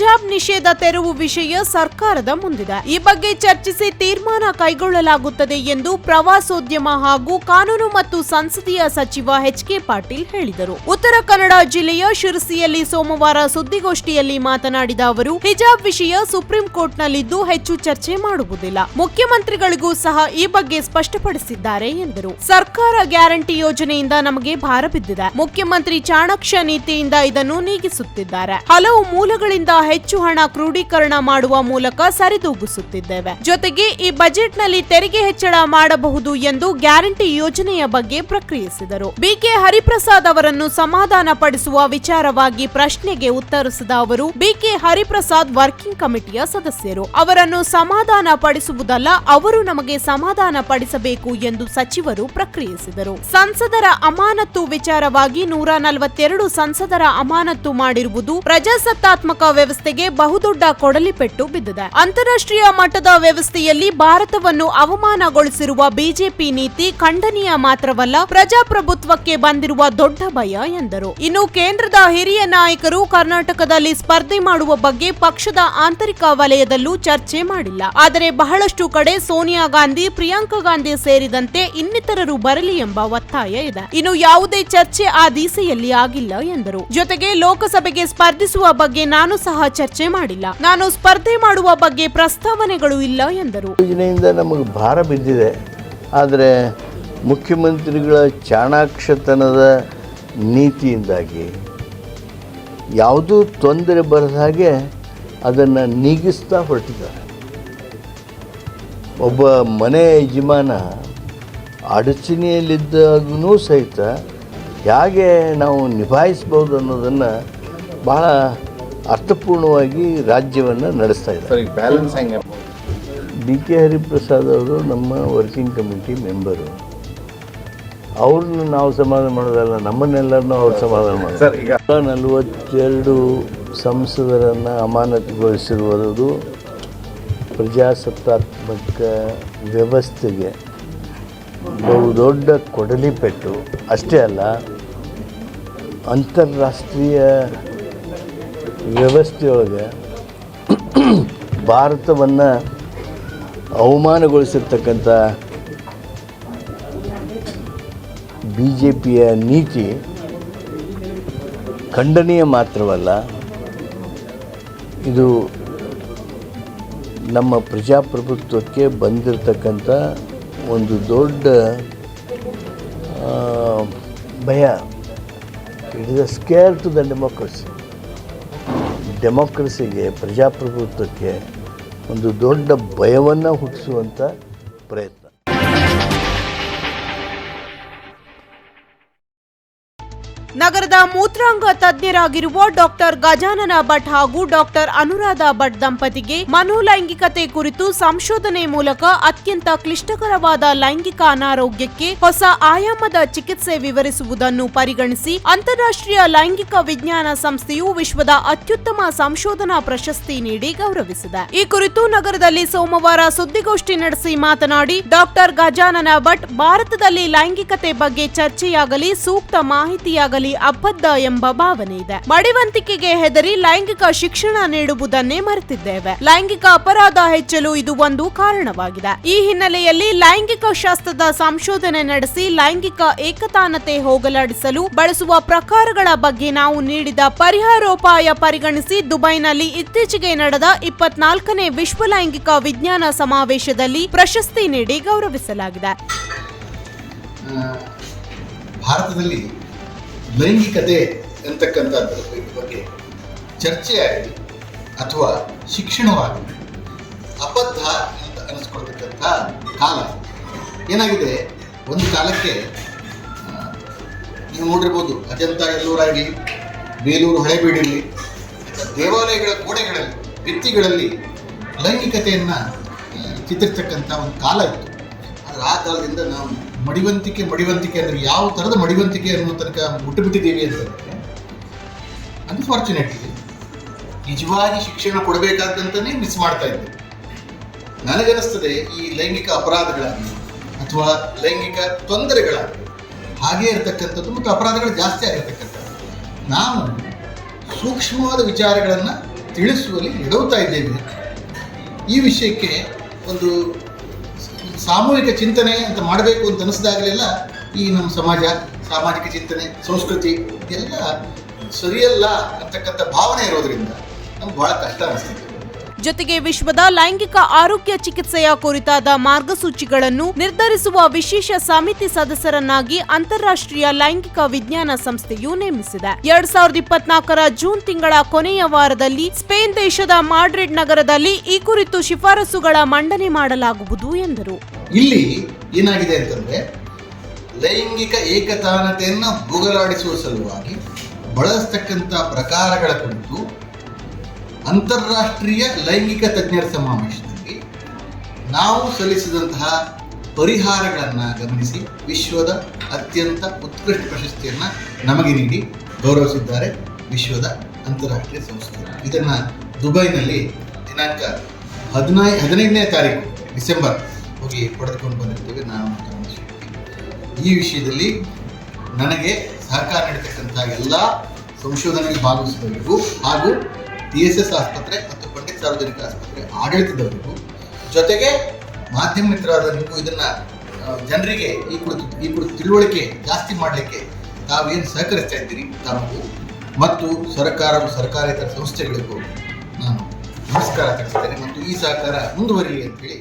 ಹಿಜಾಬ್ ನಿಷೇಧ ತೆರವು ವಿಷಯ ಸರ್ಕಾರದ ಮುಂದಿದೆ. ಈ ಬಗ್ಗೆ ಚರ್ಚಿಸಿ ತೀರ್ಮಾನ ಕೈಗೊಳ್ಳಲಾಗುತ್ತದೆ ಎಂದು ಪ್ರವಾಸೋದ್ಯಮ ಹಾಗೂ ಕಾನೂನು ಮತ್ತು ಸಂಸದೀಯ ಸಚಿವ ಎಚ್ ಕೆ ಪಾಟೀಲ್ ಹೇಳಿದರು. ಉತ್ತರ ಕನ್ನಡ ಜಿಲ್ಲೆಯ ಶಿರಸಿಯಲ್ಲಿ ಸೋಮವಾರ ಸುದ್ದಿಗೋಷ್ಠಿಯಲ್ಲಿ ಮಾತನಾಡಿದ ಅವರು, ಹಿಜಾಬ್ ವಿಷಯ ಸುಪ್ರೀಂ ಕೋರ್ಟ್ನಲ್ಲಿದ್ದು ಹೆಚ್ಚು ಚರ್ಚೆ ಮಾಡುವುದಿಲ್ಲ. ಮುಖ್ಯಮಂತ್ರಿಗಳಿಗೂ ಸಹ ಈ ಬಗ್ಗೆ ಸ್ಪಷ್ಟಪಡಿಸಿದ್ದಾರೆ ಎಂದರು. ಸರ್ಕಾರ ಗ್ಯಾರಂಟಿ ಯೋಜನೆಯಿಂದ ನಮಗೆ ಭಾರ ಬಿದ್ದಿದೆ. ಮುಖ್ಯಮಂತ್ರಿ ಚಾಣಕ್ಷ ನೀತಿಯಿಂದ ಇದನ್ನು ನೀಗಿಸುತ್ತಿದ್ದಾರೆ. ಹಲವು ಮೂಲಗಳಿಂದ ಹೆಚ್ಚು ಹಣ ಕ್ರೋಢೀಕರಣ ಮಾಡುವ ಮೂಲಕ ಸರಿದೂಗಿಸುತ್ತಿದ್ದೇವೆ. ಜೊತೆಗೆ ಈ ಬಜೆಟ್ನಲ್ಲಿ ತೆರಿಗೆ ಹೆಚ್ಚಳ ಮಾಡಬಹುದು ಎಂದು ಗ್ಯಾರಂಟಿ ಯೋಜನೆಯ ಬಗ್ಗೆ ಪ್ರಕ್ರಿಯಿಸಿದರು. ಬಿಕೆ ಹರಿಪ್ರಸಾದ್ ಅವರನ್ನು ಸಮಾಧಾನ ಪಡಿಸುವ ವಿಚಾರವಾಗಿ ಪ್ರಶ್ನೆಗೆ ಉತ್ತರಿಸಿದ ಅವರು, ಬಿಕೆ ಹರಿಪ್ರಸಾದ್ ವರ್ಕಿಂಗ್ ಕಮಿಟಿಯ ಸದಸ್ಯರು. ಅವರನ್ನು ಸಮಾಧಾನ ಪಡಿಸುವುದಲ್ಲ ಅವರು ನಮಗೆ ಸಮಾಧಾನ ಪಡಿಸಬೇಕು ಎಂದು ಸಚಿವರು ಪ್ರಕ್ರಿಯಿಸಿದರು. ಸಂಸದರ ಅಮಾನತು ವಿಚಾರವಾಗಿ ನೂರ ನಲವತ್ತೆರಡು ಸಂಸದರ ಅಮಾನತು ಮಾಡಿರುವುದು ಪ್ರಜಾಸತ್ತಾತ್ಮಕ ವ್ಯವಸ್ಥೆಗೆ ಬಹುದೊಡ್ಡ ಕೊಡಲಿಪೆಟ್ಟು ಬಿದ್ದಿದೆ. ಅಂತಾರಾಷ್ಟ್ರೀಯ ಮಟ್ಟದ ವ್ಯವಸ್ಥೆಯಲ್ಲಿ ಭಾರತವನ್ನು ಅವಮಾನಗೊಳಿಸಿರುವ ಬಿಜೆಪಿ ನೀತಿ ಖಂಡನೀಯ ಮಾತ್ರವಲ್ಲ, ಪ್ರಜಾಪ್ರಭುತ್ವಕ್ಕೆ ಬಂದಿರುವ ದೊಡ್ಡ ಭಯ ಎಂದರು. ಇನ್ನು ಕೇಂದ್ರದ ಹಿರಿಯ ನಾಯಕರು ಕರ್ನಾಟಕದಲ್ಲಿ ಸ್ಪರ್ಧೆ ಮಾಡುವ ಬಗ್ಗೆ ಪಕ್ಷದ ಆಂತರಿಕ ವಲಯದಲ್ಲೂ ಚರ್ಚೆ ಮಾಡಿಲ್ಲ. ಆದರೆ ಬಹಳಷ್ಟು ಕಡೆ ಸೋನಿಯಾ ಗಾಂಧಿ, ಪ್ರಿಯಾಂಕಾ ಗಾಂಧಿ ಸೇರಿದಂತೆ ಇನ್ನಿತರರು ಬರಲಿ ಎಂಬ ಒತ್ತಾಯ ಇದೆ. ಇನ್ನು ಯಾವುದೇ ಚರ್ಚೆ ಆ ದಿಸೆಯಲ್ಲಿ ಆಗಿಲ್ಲ ಎಂದರು. ಜೊತೆಗೆ ಲೋಕಸಭೆಗೆ ಸ್ಪರ್ಧಿಸುವ ಬಗ್ಗೆ ನಾನು ಸಹ ಚರ್ಚೆ ಮಾಡಿಲ್ಲ. ನಾನು ಸ್ಪರ್ಧೆ ಮಾಡುವ ಬಗ್ಗೆ ಪ್ರಸ್ತಾವನೆಗಳು ಇಲ್ಲ ಎಂದರು. ಯೋಜನೆಯಿಂದ ನಮಗೆ ಭಾರ ಬಿದ್ದಿದೆ. ಆದರೆ ಮುಖ್ಯಮಂತ್ರಿಗಳ ಚಾಣಾಕ್ಷತನದ ನೀತಿಯಿಂದಾಗಿ ಯಾವುದೂ ತೊಂದರೆ ಬರದ ಹಾಗೆ ಅದನ್ನು ನೀಗಿಸ್ತಾ ಹೊರಟಿದ್ದಾರೆ. ಒಬ್ಬ ಮನೆ ಯಜಮಾನ ಅಡಚಣೆಯಲ್ಲಿದ್ದಾಗೂ ಸಹಿತ ಹೇಗೆ ನಾವು ನಿಭಾಯಿಸ್ಬೋದು ಅನ್ನೋದನ್ನು ಭಾಳ ಅರ್ಥಪೂರ್ಣವಾಗಿ ರಾಜ್ಯವನ್ನು ನಡೆಸ್ತಾ ಇದ್ದಾರೆ. ಬ್ಯಾಲೆನ್ಸ್ ಹೆಂಗೆ ಡಿ ಕೆ ಹರಿಪ್ರಸಾದ್ ಅವರು ನಮ್ಮ ವರ್ಕಿಂಗ್ ಕಮಿಟಿ ಮೆಂಬರು ಅವ್ರನ್ನ ನಾವು ಸಮಾಧಾನ ಮಾಡೋದಲ್ಲ ನಮ್ಮನ್ನೆಲ್ಲರನ್ನೂ ಅವ್ರು ಸಮಾಧಾನ ಮಾಡ್ತಾರೆ ಈಗ ನಲವತ್ತೆರಡು ಸಂಸದರನ್ನು ಅಮಾನತುಗೊಳಿಸಿರುವುದು ಪ್ರಜಾಸತ್ತಾತ್ಮಕ ವ್ಯವಸ್ಥೆಗೆ ಬಹುದೊಡ್ಡ ಕೊಡಲಿ ಪೆಟ್ಟು ಅಷ್ಟೇ ಅಲ್ಲ ಅಂತಾರಾಷ್ಟ್ರೀಯ ವ್ಯವಸ್ಥೆಯೊಳಗೆ ಭಾರತವನ್ನು ಅವಮಾನಗೊಳಿಸಿರ್ತಕ್ಕಂಥ ಬಿ ಜೆ ಪಿಯ ನೀತಿ ಖಂಡನೀಯ ಮಾತ್ರವಲ್ಲ, ಇದು ನಮ್ಮ ಪ್ರಜಾಪ್ರಭುತ್ವಕ್ಕೆ ಬಂದಿರತಕ್ಕಂಥ ಒಂದು ದೊಡ್ಡ ಭಯ it is a scare to the democracy ಡೆಮೋಕ್ರಸಿಗೆ ಪ್ರಜಾಪ್ರಭುತ್ವಕ್ಕೆ ಒಂದು ದೊಡ್ಡ ಭಯವನ್ನು ಹುಟ್ಟಿಸುವಂಥ ಪ್ರಯತ್ನ. ನಗರದ ಮೂತ್ರಾಂಗ ತಜ್ಞರಾಗಿರುವ ಡಾಕ್ಟರ್ ಗಜಾನನ ಭಟ್ ಹಾಗೂ ಡಾಕ್ಟರ್ ಅನುರಾಧ ಭಟ್ ದಂಪತಿಗೆ ಮನೋಲೈಂಗಿಕತೆ ಕುರಿತು ಸಂಶೋಧನೆ ಮೂಲಕ ಅತ್ಯಂತ ಕ್ಲಿಷ್ಟಕರವಾದ ಲೈಂಗಿಕ ಅನಾರೋಗ್ಯಕ್ಕೆ ಹೊಸ ಆಯಾಮದ ಚಿಕಿತ್ಸೆ ವಿವರಿಸುವುದನ್ನು ಪರಿಗಣಿಸಿ ಅಂತಾರಾಷ್ಟ್ರೀಯ ಲೈಂಗಿಕ ವಿಜ್ಞಾನ ಸಂಸ್ಥೆಯು ವಿಶ್ವದ ಅತ್ಯುತ್ತಮ ಸಂಶೋಧನಾ ಪ್ರಶಸ್ತಿ ನೀಡಿ ಗೌರವಿಸಿದೆ. ಈ ಕುರಿತು ನಗರದಲ್ಲಿ ಸೋಮವಾರ ಸುದ್ದಿಗೋಷ್ಠಿ ನಡೆಸಿ ಮಾತನಾಡಿ, ಡಾಕ್ಟರ್ ಗಜಾನನ ಭಟ್ ಭಾರತದಲ್ಲಿ ಲೈಂಗಿಕತೆ ಬಗ್ಗೆ ಚರ್ಚೆಯಾಗಲಿ, ಸೂಕ್ತ ಮಾಹಿತಿಯಾಗಲಿ ಅಬದ್ಧ ಎಂಬ ಭಾವನೆ ಇದೆ. ಮಡಿವಂತಿಕೆಗೆ ಹೆದರಿ ಲೈಂಗಿಕ ಶಿಕ್ಷಣ ನೀಡುವುದನ್ನೇ ಮರೆತಿದ್ದೇವೆ. ಲೈಂಗಿಕ ಅಪರಾಧ ಹೆಚ್ಚಲು ಇದು ಒಂದು ಕಾರಣವಾಗಿದೆ. ಈ ಹಿನ್ನೆಲೆಯಲ್ಲಿ ಲೈಂಗಿಕ ಶಾಸ್ತ್ರದ ಸಂಶೋಧನೆ ನಡೆಸಿ ಲೈಂಗಿಕ ಏಕತಾನತೆ ಹೋಗಲಾಡಿಸಲು ಬಳಸುವ ಪ್ರಕಾರಗಳ ಬಗ್ಗೆ ನಾವು ನೀಡಿದ ಪರಿಹಾರೋಪಾಯ ಪರಿಗಣಿಸಿ ದುಬೈನಲ್ಲಿ ಇತ್ತೀಚೆಗೆ ನಡೆದ ಇಪ್ಪತ್ನಾಲ್ಕನೇ ವಿಶ್ವ ಲೈಂಗಿಕ ವಿಜ್ಞಾನ ಸಮಾವೇಶದಲ್ಲಿ ಪ್ರಶಸ್ತಿ ನೀಡಿ ಗೌರವಿಸಲಾಗಿದೆ. ಭಾರತದಲ್ಲಿ ಲೈಂಗಿಕತೆ ಅಂತಕ್ಕಂಥದ್ರ ಬಗ್ಗೆ ಚರ್ಚೆಯಾಗಲಿ ಅಥವಾ ಶಿಕ್ಷಣವಾಗಲಿ, ಅಬದ್ಧ ಅಂತ ಅನಿಸ್ಕೊಳ್ತಕ್ಕಂಥ ಕಾಲ. ಏನಾಗಿದೆ? ಒಂದು ಕಾಲಕ್ಕೆ ನೀವು ನೋಡಿರ್ಬೋದು, ಅಜಂತ ಎಲ್ಲೂರಾಗಲಿ ಬೇಲೂರು ಹಳೆಬೀಡಿರಲಿ ದೇವಾಲಯಗಳ ಗೋಡೆಗಳಲ್ಲಿ ಭಿತ್ತಿಗಳಲ್ಲಿ ಲೈಂಗಿಕತೆಯನ್ನು ಚಿತ್ರಿಸ್ತಕ್ಕಂಥ ಒಂದು ಕಾಲ ಇತ್ತು. ಆದರೆ ಆ ಕಾಲದಿಂದ ನಾವು ಮಡಿವಂತಿಕೆ ಮಡಿವಂತಿಕೆ ಅಂದರೆ ಯಾವ ಥರದ ಮಡಿವಂತಿಕೆ ಅನ್ನೋ ತನಕ ಮುಟ್ಟುಬಿಟ್ಟಿದ್ದೀವಿ ಅಂತಂದರೆ ಅನ್ಫಾರ್ಚುನೇಟ್ಲಿ ನಿಜವಾಗಿ ಶಿಕ್ಷಣ ಕೊಡಬೇಕಾದಂತನೇ ಮಿಸ್ ಮಾಡ್ತಾ ಇದ್ದೀವಿ ನನಗನ್ನಿಸ್ತದೆ ಈ ಲೈಂಗಿಕ ಅಪರಾಧಗಳಾಗಲಿ ಅಥವಾ ಲೈಂಗಿಕ ತೊಂದರೆಗಳಾಗಲಿ, ಹಾಗೆ ಇರತಕ್ಕಂಥದ್ದು ಮತ್ತು ಅಪರಾಧಗಳು ಜಾಸ್ತಿ ಆಗಿರ್ತಕ್ಕಂಥದ್ದು. ನಾವು ಸೂಕ್ಷ್ಮವಾದ ವಿಚಾರಗಳನ್ನು ತಿಳಿಸುವಲ್ಲಿ ಎಡವುತ್ತಾ ಇದ್ದೇವೆ. ಈ ವಿಷಯಕ್ಕೆ ಒಂದು ಸಾಮೂಹಿಕ ಚಿಂತನೆ ಅಂತ ಮಾಡಬೇಕು ಅಂತ ಅನಿಸಿದಾಗಲೆಲ್ಲ ಈ ನಮ್ಮ ಸಮಾಜ, ಸಾಮಾಜಿಕ ಚಿಂತನೆ, ಸಂಸ್ಕೃತಿ ಎಲ್ಲ ಸರಿಯಲ್ಲ ಅಂತಕ್ಕಂಥ ಭಾವನೆ ಇರೋದ್ರಿಂದ ನಮ್ಗೆ ಭಾಳ ಕಷ್ಟ ಅನಿಸ್ತಿದೆ. ಜೊತೆಗೆ ವಿಶ್ವದ ಲೈಂಗಿಕ ಆರೋಗ್ಯ ಚಿಕಿತ್ಸೆಯ ಕುರಿತಾದ ಮಾರ್ಗಸೂಚಿಗಳನ್ನು ನಿರ್ಧರಿಸುವ ವಿಶೇಷ ಸಮಿತಿ ಸದಸ್ಯರನ್ನಾಗಿ ಅಂತಾರಾಷ್ಟ್ರೀಯ ಲೈಂಗಿಕ ವಿಜ್ಞಾನ ಸಂಸ್ಥೆಯು ನೇಮಿಸಿದೆ. ಎರಡ್ ಸಾವಿರದ ಇಪ್ಪತ್ನಾಲ್ಕರ ಜೂನ್ ತಿಂಗಳ ಕೊನೆಯ ವಾರದಲ್ಲಿ ಸ್ಪೇನ್ ದೇಶದ ಮಾಡ್ರಿಡ್ ನಗರದಲ್ಲಿ ಈ ಕುರಿತು ಶಿಫಾರಸುಗಳ ಮಂಡನೆ ಮಾಡಲಾಗುವುದು ಎಂದರು. ಇಲ್ಲಿ ಏನಾಗಿದೆ ಅಂತಂದ್ರೆ ಲೈಂಗಿಕ ಏಕತಾನತೆಯನ್ನು ಹೋಗಲಾಡಿಸುವ ಸಲುವಾಗಿ ಬಳಸತಕ್ಕಂತ ಪ್ರಕಾರಗಳ ಕುರಿತು ಅಂತಾರಾಷ್ಟ್ರೀಯ ಲೈಂಗಿಕ ತಜ್ಞರ ಸಮಾವೇಶದಲ್ಲಿ ನಾವು ಸಲ್ಲಿಸಿದಂತಹ ಪರಿಹಾರಗಳನ್ನು ಗಮನಿಸಿ ವಿಶ್ವದ ಅತ್ಯಂತ ಉತ್ಕೃಷ್ಟ ಪ್ರಶಸ್ತಿಯನ್ನು ನಮಗೆ ನೀಡಿ ಗೌರವಿಸಿದ್ದಾರೆ ವಿಶ್ವದ ಅಂತಾರಾಷ್ಟ್ರೀಯ ಸಂಸ್ಥೆ. ಇದನ್ನು ದುಬೈನಲ್ಲಿ ದಿನಾಂಕ ಹದಿನೈ, ಹದಿನೈದನೇ ತಾರೀಕು, ಡಿಸೆಂಬರ್ ಹೋಗಿ ಪಡೆದುಕೊಂಡು ಬಂದಿರ್ತೇವೆ. ಮತ್ತು ಈ ವಿಷಯದಲ್ಲಿ ನನಗೆ ಸಹಕಾರ ನೀಡತಕ್ಕಂಥ ಎಲ್ಲ ಸಂಶೋಧನೆಗೆ ಭಾಗವಹಿಸಿದವರಿಗೂ ಹಾಗೂ ಟಿ ಎಸ್ ಎಸ್ ಆಸ್ಪತ್ರೆ ಮತ್ತು ಪಂಡಿತ್ ಸಾರ್ವಜನಿಕ ಆಸ್ಪತ್ರೆ ಆಡಳಿತದವರಿಗೂ, ಜೊತೆಗೆ ಮಾಧ್ಯಮ ಮಿತ್ರರಾದ ನೀವು ಇದನ್ನ ಜನರಿಗೆ ಈ ಕುರಿತು ಈ ಕುರಿತು ತಿಳುವಳಿಕೆ ಜಾಸ್ತಿ ಮಾಡಲಿಕ್ಕೆ ತಾವೇನು ಸಹಕರಿಸ್ತಾ ಇದ್ದೀರಿ? ತಮಗೂ ಮತ್ತು ಸರ್ಕಾರ ಸರ್ಕಾರೇತರ ಸಂಸ್ಥೆಗಳಿಗೂ ನಾನು ನಮಸ್ಕಾರ ತಿಳಿಸ್ತೇನೆ ಮತ್ತು ಈ ಸಹಕಾರ ಮುಂದುವರಿಲಿ ಅಂತೇಳಿ